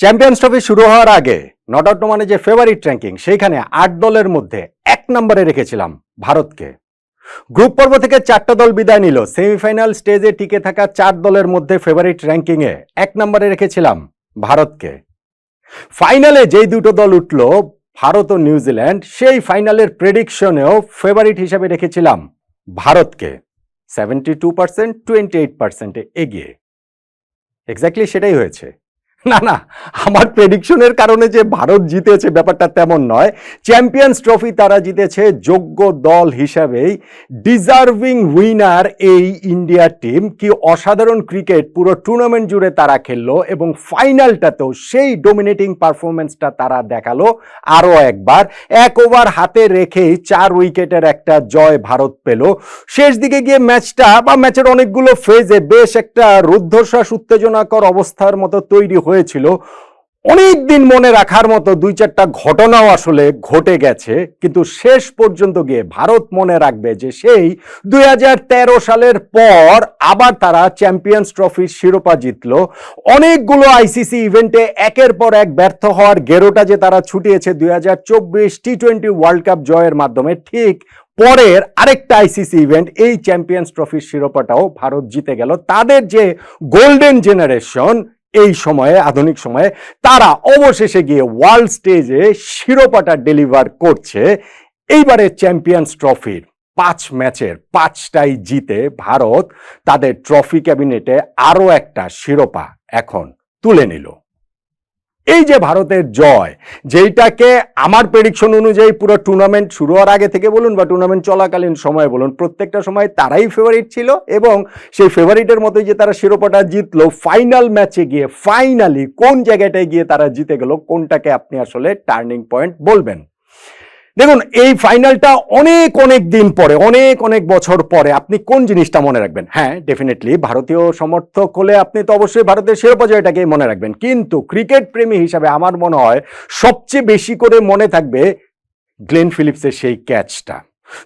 Champions trophy শুরু হওয়ার আগে নট আউট মানে যে ফেভারিট র্যাঙ্কিং সেইখানে আট দলের মধ্যে এক নম্বরে রেখেছিলাম ভারতকে। গ্রুপ পর্ব থেকে চারটা দল বিদায় নিল। সেমিফাইনাল স্টেজে টিকে থাকা চার দলের মধ্যে ফেভারিট র্যাঙ্কিংয়ে এক নম্বরে রেখেছিলাম ভারতকে। ফাইনালে যেই দুটো দল উঠল, ভারত ও নিউজিল্যান্ড সেই ফাইনালের প্রেডিকশনেও ফেভারিট হিসেবে রেখেছিলাম ভারতকে। Seventy two percent twenty eight পার্সেন্টে এগিয়ে। এক্স্যাক্টলি সেটাই হয়েছে। না না, আমার প্রেডিকশনের কারণে যে ভারত জিতেছে ব্যাপারটা তেমন নয়। চ্যাম্পিয়ন্স ট্রফি তারা জিতেছে যোগ্য দল হিসাবেই। ডিজার্ভিং উইনার এই ইন্ডিয়া টিম কি অসাধারণ ক্রিকেট পুরো টুর্নামেন্ট জুড়ে তারা খেললো এবং ফাইনালটাতেও সেই ডোমিনেটিং পারফরমেন্সটা তারা দেখাল আরও একবার। এক ওভার হাতে রেখেই চার উইকেটের একটা জয় ভারত পেল। শেষ দিকে গিয়ে ম্যাচটা বা ম্যাচের অনেকগুলো ফেজে বেশ একটা রুদ্ধশ্বাস উত্তেজনাকর অবস্থার মতো তৈরি হয়েছিল অনেক দিন মনে রাখার মতো দুই চারটা ঘটনাও আসলে ঘটে গেছে, কিন্তু শেষ পর্যন্ত গিয়ে ভারত মনে রাখবে যে সেই দুই সালের পর আবার তারা চ্যাম্পিয়ন্স ট্রফির শিরোপা জিতলো। অনেকগুলো আইসিসি ইভেন্টে একের পর এক ব্যর্থ হওয়ার গেরোটা যে তারা ছুটিয়েছে দুই হাজার চব্বিশ টি টোয়েন্টি ওয়ার্ল্ড কাপ জয়ের মাধ্যমে, ঠিক পরের আরেকটা আইসিসি ইভেন্ট এই চ্যাম্পিয়ন্স ট্রফির শিরোপাটাও ভারত জিতে গেল। তাদের যে গোল্ডেন জেনারেশন এই সময়ে, আধুনিক সময়ে, তারা অবশেষে গিয়ে ওয়ার্ল্ড স্টেজে শিরোপাটা ডেলিভার করছে। এইবারের চ্যাম্পিয়ন্স ট্রফির পাঁচ ম্যাচের পাঁচটাই জিতে ভারত, তাদের ট্রফি ক্যাবিনেটে আরও একটা শিরোপা এখন তুলে নিল। এই যে ভারতের জয়, যেইটাকে আমার প্রেডিকশন অনুযায়ী পুরো টুর্নামেন্ট শুরু হওয়ার আগে থেকে বলুন বা টুর্নামেন্ট চলাকালীন সময় বলুন, প্রত্যেকটা সময় তারাই ফেভারিট ছিল এবং সেই ফেভারিটের মতোই যে তারা শিরোপাটা জিতলো ফাইনাল ম্যাচে গিয়ে ফাইনালি কোন জায়গাটায় গিয়ে তারা জিতে গেল, কোনটাকে আপনি আসলে টার্নিং পয়েন্ট বলবেন? দেখুন, এই ফাইনালটা অনেক অনেক দিন পরে, অনেক অনেক বছর পরে আপনি কোন জিনিসটা মনে রাখবেন? হ্যাঁ ডেফিনেটলি ভারতীয় সমর্থক হলে আপনি তো অবশ্যই ভারতের শিরোপা জয়টাকেই মনে রাখবেন। কিন্তু ক্রিকেট প্রেমী হিসাবে আমার মনে হয় সবচেয়ে বেশি করে মনে থাকবে গ্লেন ফিলিপসের সেই ক্যাচটা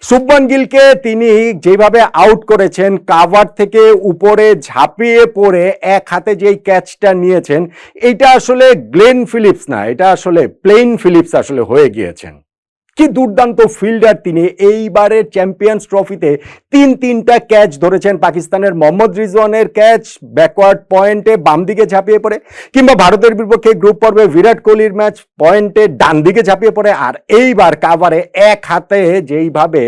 শুভমান গিলকে তিনি যেভাবে আউট করেছেন কাভার থেকে উপরে ঝাঁপিয়ে পড়ে এক হাতে যেই ক্যাচটা নিয়েছেন, এটা আসলে গ্লেন ফিলিপস না, এটা আসলে প্লেন ফিলিপস আসলে হয়ে গিয়েছেন। কি দুর্দান্ত ফিল্ডার তিনি। এইবারের চ্যাম্পিয়ন্স ট্রফিতে তিন তিনটা ক্যাচ ধরেছেন পাকিস্তানের মোহাম্মদ রিজওয়ানের ক্যাচ, ব্যাকওয়ার্ড পয়েন্টে বাম দিকে ঝাঁপিয়ে পড়ে, কিংবা ভারতের বিপক্ষে গ্রুপ পর্বে বিরাট কোহলির ম্যাচ পয়েন্টে ডান দিকে ঝাঁপিয়ে পড়ে। আর এইবার কাভারে এক হাতে যেইভাবে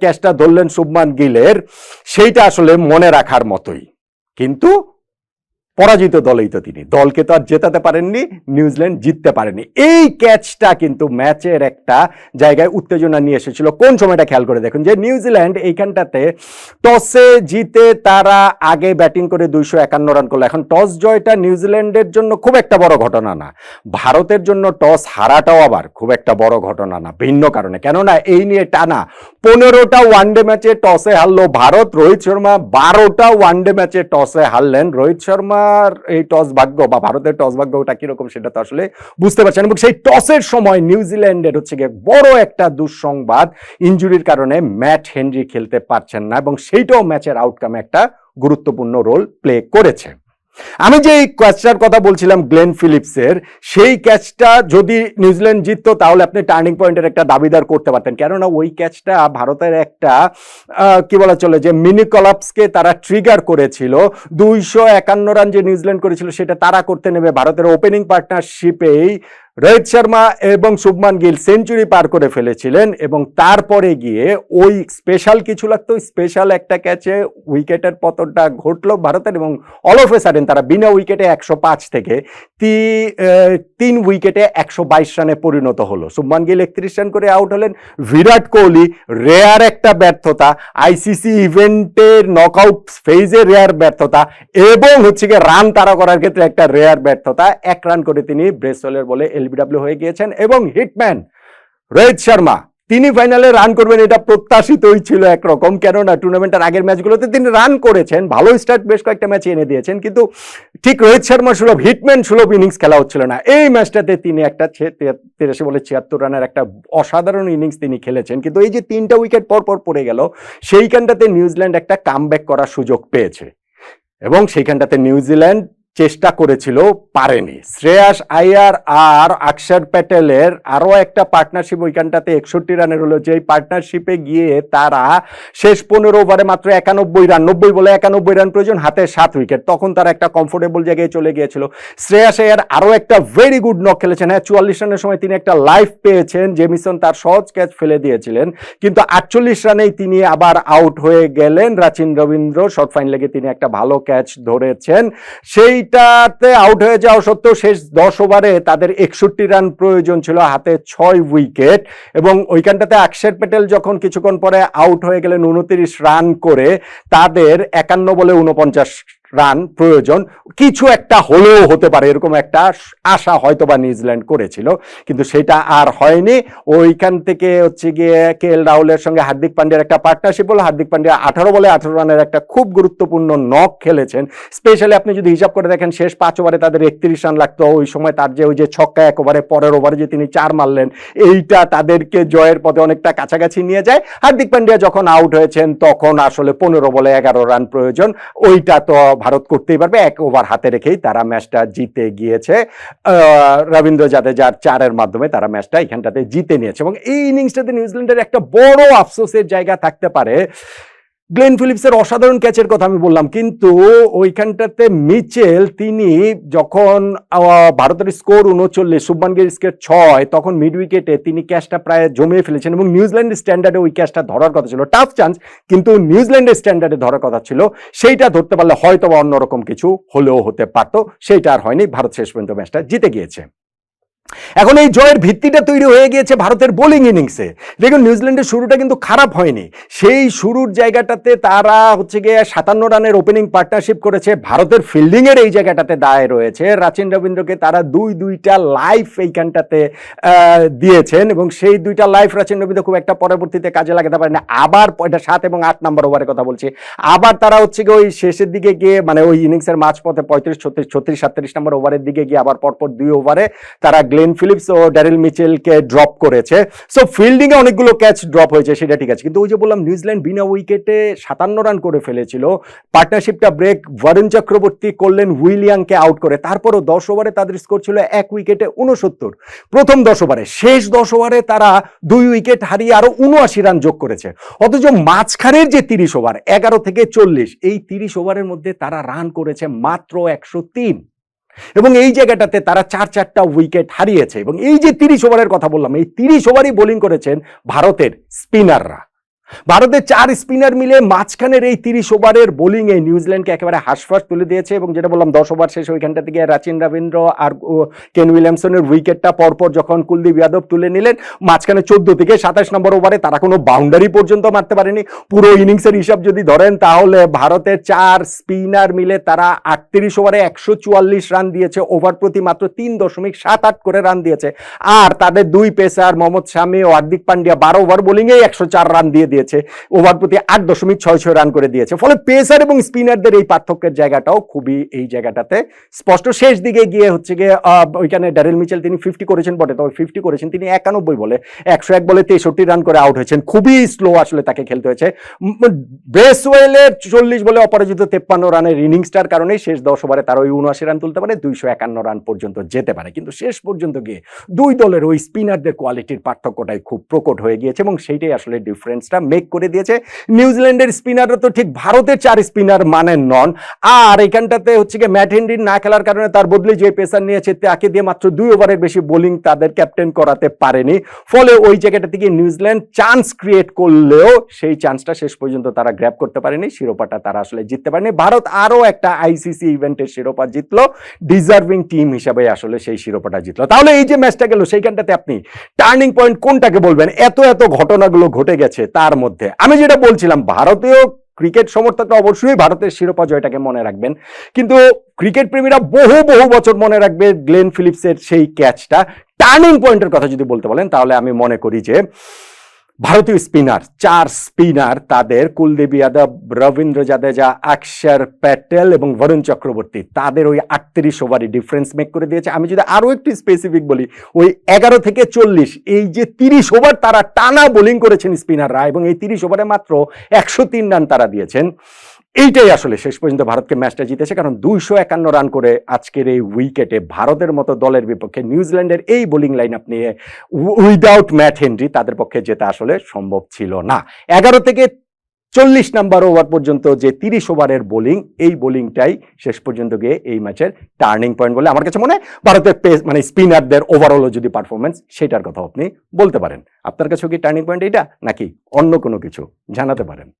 ক্যাচটা ধরলেন শুভমান গিলের, সেইটা আসলে মনে রাখার মতোই। কিন্তু পরাজিত দলেই তো তিনি। দলকে তো আর জেতাতে পারেননি, নিউজিল্যান্ড জিততে পারেনি। এই ক্যাচটা কিন্তু ম্যাচের একটা জায়গায় উত্তেজনা নিয়ে এসেছিল। কোন সময়টা খেয়াল করে দেখুন, যে নিউজিল্যান্ড এইখানটাতে টসে জিতে তারা আগে ব্যাটিং করে দুইশো একান্ন রান করল। এখন টস জয়টা নিউজিল্যান্ডের জন্য খুব একটা বড় ঘটনা না। ভারতের জন্য টস হারাটাও আবার খুব একটা বড় ঘটনা না, ভিন্ন কারণে। কেননা এই নিয়ে টানা পনেরোটা ওয়ানডে ম্যাচে টসে হারলো ভারত, রোহিত শর্মা বারোটা ওয়ানডে ম্যাচে টসে হারলেন রোহিত শর্মার এই টস ভাগ্য বা ভারতের টস ভাগ্যটা কীরকম সেটা তো আসলে বুঝতে পারছেন এবং সেই টসের সময় নিউজিল্যান্ডের হচ্ছে গিয়ে বড় একটা দুঃসংবাদ ইঞ্জুরির কারণে ম্যাট হেনরি খেলতে পারছেন না এবং সেইটাও ম্যাচের আউটকামে একটা গুরুত্বপূর্ণ রোল প্লে করেছে। আমি যে এই ক্যাচটার কথা বলছিলাম গ্লেন ফিলিপসের, সেই ক্যাচটা যদি নিউজিল্যান্ড জিততো, তাহলে আপনি টার্নিং পয়েন্টের একটা দাবিদার করতে পারতেন। কেননা ওই ক্যাচটা ভারতের একটা কি বলা চলে, যে মিনি কলাপসকে তারা ট্রিগার করেছিল। দুইশো একান্ন রান যে নিউজিল্যান্ড করেছিল, সেটা তারা করতে নেবে। ভারতের ওপেনিং পার্টনারশিপেই রোহিত শর্মা এবং শুভমান গিল সেঞ্চুরি পার করে ফেলেছিলেন এবং তারপরে গিয়ে ওই স্পেশাল কিছু লাগতো স্পেশাল একটা ক্যাচে উইকেটের পতনটা ঘটলো ভারতের এবং অল অফ এ তারা বিনা উইকেটে একশো পাঁচ থেকে তিন উইকেটে একশো বাইশ রানে পরিণত হলো। শুভমান গিল একত্রিশ রান করে আউট হলেন। বিরাট কোহলি রেয়ার একটা ব্যর্থতা আইসিসি ইভেন্টের নকআউট ফেজে রেয়ার ব্যর্থতা এবং হচ্ছে গিয়ে রান তারা করার ক্ষেত্রে একটা রেয়ার ব্যর্থতা। এক রান করে তিনি ব্রেসওয়েলের বলে এলবিডব্লিউ হয়ে গিয়েছেন এবং হিটম্যান রোহিত শর্মা, তিনি ফাইনালে রান করবেন, এটা প্রত্যাশিতই ছিল একরকম। কেননা টুর্নামেন্টের আগের ম্যাচগুলোতে তিনি রান করেছেন, ভালো স্টার্ট বেশ কয়েকটা ম্যাচ এনে দিয়েছেন, কিন্তু ঠিক রোহিত শর্মা সুলভ হিটম্যান সুলভ ইনিংস খেলা হচ্ছিল না। এই ম্যাচটাতে তিনি একটা তিরাশি বলে ছিয়াত্তর রানের একটা অসাধারণ ইনিংস তিনি খেলেছেন। কিন্তু এই যে তিনটা উইকেট পর পর পড়ে গেল, সেইখানটাতে নিউজিল্যান্ড একটা কামব্যাক করার সুযোগ পেয়েছে। এবং সেইখানটাতে নিউজিল্যান্ড চেষ্টা করেছিল, পারেনি। শ্রেয়াস আয়ার আর অক্ষর প্যাটেলের আরও একটা পার্টনারশিপ ওইখানটাতে একষট্টি রানের হলো। যেই পার্টনারশিপে গিয়ে তারা শেষ পনেরো ওভারে মাত্র একানব্বই রান নব্বই বলে একানব্বই রান প্রয়োজন, হাতে সাত উইকেট তখন তারা একটা কমফোর্টেবল জায়গায় চলে গিয়েছিল। শ্রেয়াস আয়ার আরও একটা ভেরি গুড নক খেলেছেন। হ্যাঁ চুয়াল্লিশ রানের সময় তিনি একটা লাইফ পেয়েছেন। জেমিসন তার সহজ ক্যাচ ফেলে দিয়েছিলেন। কিন্তু আটচল্লিশ রানেই তিনি আবার আউট হয়ে গেলেন। রাচিন রবীন্দ্র শর্ট ফাইন লেগে তিনি একটা ভালো ক্যাচ ধরেছেন। সেইটাতে আউট হয়ে যাওয়া সত্ত্বেও শেষ দশ ওভারে তাদের একষট্টি রান প্রয়োজন ছিল হাতে ছয় উইকেট এবং ওইখানটাতে অক্ষর প্যাটেল যখন কিছুক্ষণ পরে আউট হয়ে গেলেন উনত্রিশ রান করে তাদের একান্ন বলে উনপঞ্চাশ রান প্রয়োজন। কিছু একটা হলেও হতে পারে, এরকম একটা আশা হয়তো বা নিউজিল্যান্ড করেছিল, কিন্তু সেটা আর হয়নি। ওইখান থেকে হচ্ছে গিয়ে কে এল রাহুলের সঙ্গে হার্দিক পান্ডিয়ার একটা পার্টনারশিপ হলো। হার্দিক পান্ডিয়া আঠারো বলে আঠারো রানের একটা খুব গুরুত্বপূর্ণ নক খেলেছেন। স্পেশালি আপনি যদি হিসাব করে দেখেন, শেষ পাঁচ ওভারে তাদের একত্রিশ রান লাগতো। ওই সময় তার যে ওই যে ছক্কা এক ওভারে পরের ওভারে যে তিনি চার মারলেন, এইটা তাদেরকে জয়ের পথে অনেকটা কাছাকাছি নিয়ে যায়। হার্দিক পান্ডিয়া যখন আউট হয়েছেন, তখন আসলে পনেরো বলে এগারো রান প্রয়োজন। ওইটা তো ভারত করতেই পারবে, এক ওভার হাতে রেখেই তারা ম্যাচটা জিতে গিয়েছে। রবীন্দ্র জাদেজার চারের মাধ্যমে তারা ম্যাচটা এখানটাতে জিতে নিয়েছে এবং এই ইনিংসটাতে নিউজিল্যান্ডের একটা বড় আফসোসের জায়গা থাকতে পারে। গ্লেন ফিলিপসের অসাধারণ ক্যাচের কথা আমি বললাম, কিন্তু ওইখানটাতে মিচেল, তিনি যখন ভারতের স্কোর উনচল্লিশ, শুভমান স্কোর ছয়, তখন মিড উইকেটে তিনি ক্যাচটা প্রায় জমিয়ে ফেলেছেন এবং নিউজিল্যান্ডের স্ট্যান্ডার্ডে ওই ক্যাচটা ধরার কথা ছিল। টাফ চান্স কিন্তু নিউজিল্যান্ডের স্ট্যান্ডার্ডে ধরার কথা ছিল। সেইটা ধরতে পারলে হয়তো বা অন্যরকম কিছু হলেও হতে পারতো। সেইটা আর হয়নি, ভারত শেষ পর্যন্ত ম্যাচটা জিতে গিয়েছে। এখন এই জয়ের ভিত্তিটা তৈরি হয়ে গিয়েছে ভারতের বোলিং ইনিংসে। দেখুন, নিউজিল্যান্ডের শুরুটা কিন্তু খারাপ হয়নি। সেই শুরুর জায়গাটাতে তারা হচ্ছে গিয়ে সাতান্ন রানের ওপেনিং পার্টনারশিপ করেছে। ভারতের ফিল্ডিং এর এই জায়গাটাতে দায় রয়েছে। রাচিন রবীন্দ্রকে তারা দুই, দুইটা লাইফ এইখানটাতে দিয়েছেন এবং সেই দুইটা লাইফ রাচিন রবীন্দ্র খুব একটা পরবর্তীতে কাজে লাগাতে পারে না আবার এটা সাত এবং আট নাম্বার ওভারের কথা বলছি। আবার তারা হচ্ছে গিয়ে ওই শেষের দিকে গিয়ে মানে ওই ইনিংসের মাঝপথে পঁয়ত্রিশ, ছত্রিশ ছত্রিশ, সাতত্রিশ নম্বর ওভারের দিকে গিয়ে আবার পরপর দুই ওভারে তারা গ্লেন ফিলিপস ও ড্যারিল মিচেলকে ড্রপ করেছে। সো ফিল্ডিংয়ে অনেকগুলো ক্যাচ ড্রপ হয়েছে, সেটা ঠিক আছে। কিন্তু ওই যে বললাম নিউজিল্যান্ড বিনা উইকেটে সাতান্ন রান করে ফেলেছিল। পার্টনারশিপটা ব্রেক বরুণ চক্রবর্তী করলেন উইলিয়ামকে আউট করে। তারপরও দশ ওভারে তাদের স্কোর ছিল এক উইকেটে উনসত্তর প্রথম দশ ওভারে শেষ দশ ওভারে তারা দুই উইকেট হারিয়ে আরও উনআশি রান যোগ করেছে। অথচ মাঝখানের যে তিরিশ ওভার এগারো থেকে চল্লিশ, এই তিরিশ ওভারের মধ্যে তারা রান করেছে মাত্র একশো তিন। এবং এই জায়গাটাতে তারা চার চারটা উইকেট হারিয়েছে। এবং এই যে তিরিশ ওভারের কথা বললাম, এই তিরিশ ওভারই বোলিং করেছেন ভারতের স্পিনাররা ভারতের চার স্পিনার মিলে মাঝখানের এই তিরিশ ওভারের বোলিংয়ে নিউজিল্যান্ডকে একেবারে হাসফাস তুলে দিয়েছে এবং যেটা বললাম, দশ ওভার শেষ ওইখানটা থেকে রাচিন রবীন্দ্র আর কেন উইলিয়ামসনের উইকেটটা পরপর যখন কুলদীপ যাদব তুলে নিলেন, মাঝখানে চোদ্দ থেকে সাতাশ নম্বর ওভারে তারা কোনো বাউন্ডারি পর্যন্ত মারতে পারেনি। পুরো ইনিংসের হিসাব যদি ধরেন, তাহলে ভারতের চার স্পিনার মিলে তারা আটত্রিশ ওভারে একশো চুয়াল্লিশ রান দিয়েছে, ওভার প্রতি মাত্র তিন দশমিক সাত আট করে রান দিয়েছে। আর তাদের দুই পেসার মোহাম্মদ শামি ও হার্দিক পান্ডিয়া বারো ওভার বোলিংয়ে একশো চার রান দিয়ে দিয়েছে। ওভার প্রতি আট দশমিক ছয় ছয় রান করে দিয়েছে। ফলে পেসার এবং স্পিনারদের এই পার্থক্যের জায়গাটাও খুবই এই জায়গাটাতে স্পষ্ট। শেষ দিকে গিয়ে হচ্ছে গিয়ে ওইখানে ড্যারেল মিচেল তিনি ফিফটি করেছেন বটে। তবে ফিফটি করেছেন তিনি একানব্বই বলে। একশো এক বলে তেষট্টি রান করে আউট হয়েছেন। খুবই স্লো আসলে তাকে খেলতে হয়েছে। ব্রেসওয়েলের চল্লিশ বলে অপরাজিত তেপ্পান্ন রানের ইনিংসটার কারণে শেষ দশ ওভারে তার ওই উনআশি রান তুলতে পারে। দুইশো একান্ন রান পর্যন্ত যেতে পারে। কিন্তু শেষ পর্যন্ত গিয়ে দুই দলের ওই স্পিনারদের কোয়ালিটির পার্থক্যটাই খুব প্রকট হয়ে গিয়েছে এবং সেইটাই আসলে ডিফারেন্সটা মেক করে দিয়েছে। নিউজিল্যান্ডের স্পিনাররা তো ঠিক ভারতের চার স্পিনার মানে নন। আর এখানটাতে হচ্ছে গিয়ে ম্যাট হেনরির না খেলার কারণে তার বদলে যে পেসার নিয়েছে, তাকে দিয়ে মাত্র দুই ওভারের বেশি বোলিং তাদের ক্যাপ্টেন করাতে পারেনি। ফলে ওই জায়গাটা থেকে নিউজিল্যান্ড চান্স ক্রিয়েট করলেও সেই চান্সটা শেষ পর্যন্ত তারা গ্র্যাপ করতে পারেনি। শিরোপাটা তারা আসলে জিততে পারেনি। ভারত আরও একটা আইসিসি ইভেন্টের শিরোপা জিতলো। ডিজার্ভিং টিম হিসাবে আসলে সেই শিরোপাটা জিতলো। তাহলে এই যে ম্যাচটা গেল, সেইখানটাতে আপনি টার্নিং পয়েন্ট কোনটাকে বলবেন? এত এত ঘটনাগুলো ঘটে গেছে, তার মধ্যে। আমি যেটা বলছিলাম, ভারতীয় ক্রিকেট সমর্থকরা অবশ্যই ভারতের শিরোপা জয়টাকে মনে রাখবেন। কিন্তু ক্রিকেট প্রেমীরা বহু বহু বছর মনে রাখবে গ্লেন ফিলিপসের সেই ক্যাচটা টার্নিং পয়েন্টের কথা যদি বলতে বলেন, তাহলে আমি মনে করি যে ভারতীয় স্পিনার, চার স্পিনার তাদের কুলদীপ যাদব, রবীন্দ্র জাদেজা অক্ষর প্যাটেল এবং বরুণ চক্রবর্তী। তাদের ওই আটত্রিশ ওভারই ডিফারেন্স মেক করে দিয়েছে। আমি যদি আরও একটু স্পেসিফিক বলি, ওই এগারো থেকে চল্লিশ, এই যে তিরিশ ওভার তারা টানা বোলিং করেছেন স্পিনাররা এবং এই তিরিশ ওভারে মাত্র একশো তিন রান তারা দিয়েছেন। এইটাই আসলে শেষ পর্যন্ত ভারতকে ম্যাচটা জিতেছে, কারণ দুইশো একান্ন রান করে আজকের এই উইকেটে ভারতের মতো দলের বিপক্ষে নিউজিল্যান্ডের এই বোলিং লাইন আপ নিয়ে উইদাউট ম্যাট হেনরি তাদের পক্ষে যেটা আসলে সম্ভব ছিল না। এগারো থেকে চল্লিশ নাম্বার ওভার পর্যন্ত যে তিরিশ ওভারের বোলিং, এই বোলিংটাই শেষ পর্যন্ত গিয়ে এই ম্যাচের টার্নিং পয়েন্ট বলে আমার কাছে মনে হয় ভারতের পেস মানে স্পিনারদের ওভারঅল যদি পারফরমেন্স সেটার কথা আপনি বলতে পারেন। আপনার কাছেও কি টার্নিং পয়েন্ট এটা নাকি অন্য কোনো কিছু জানাতে পারেন?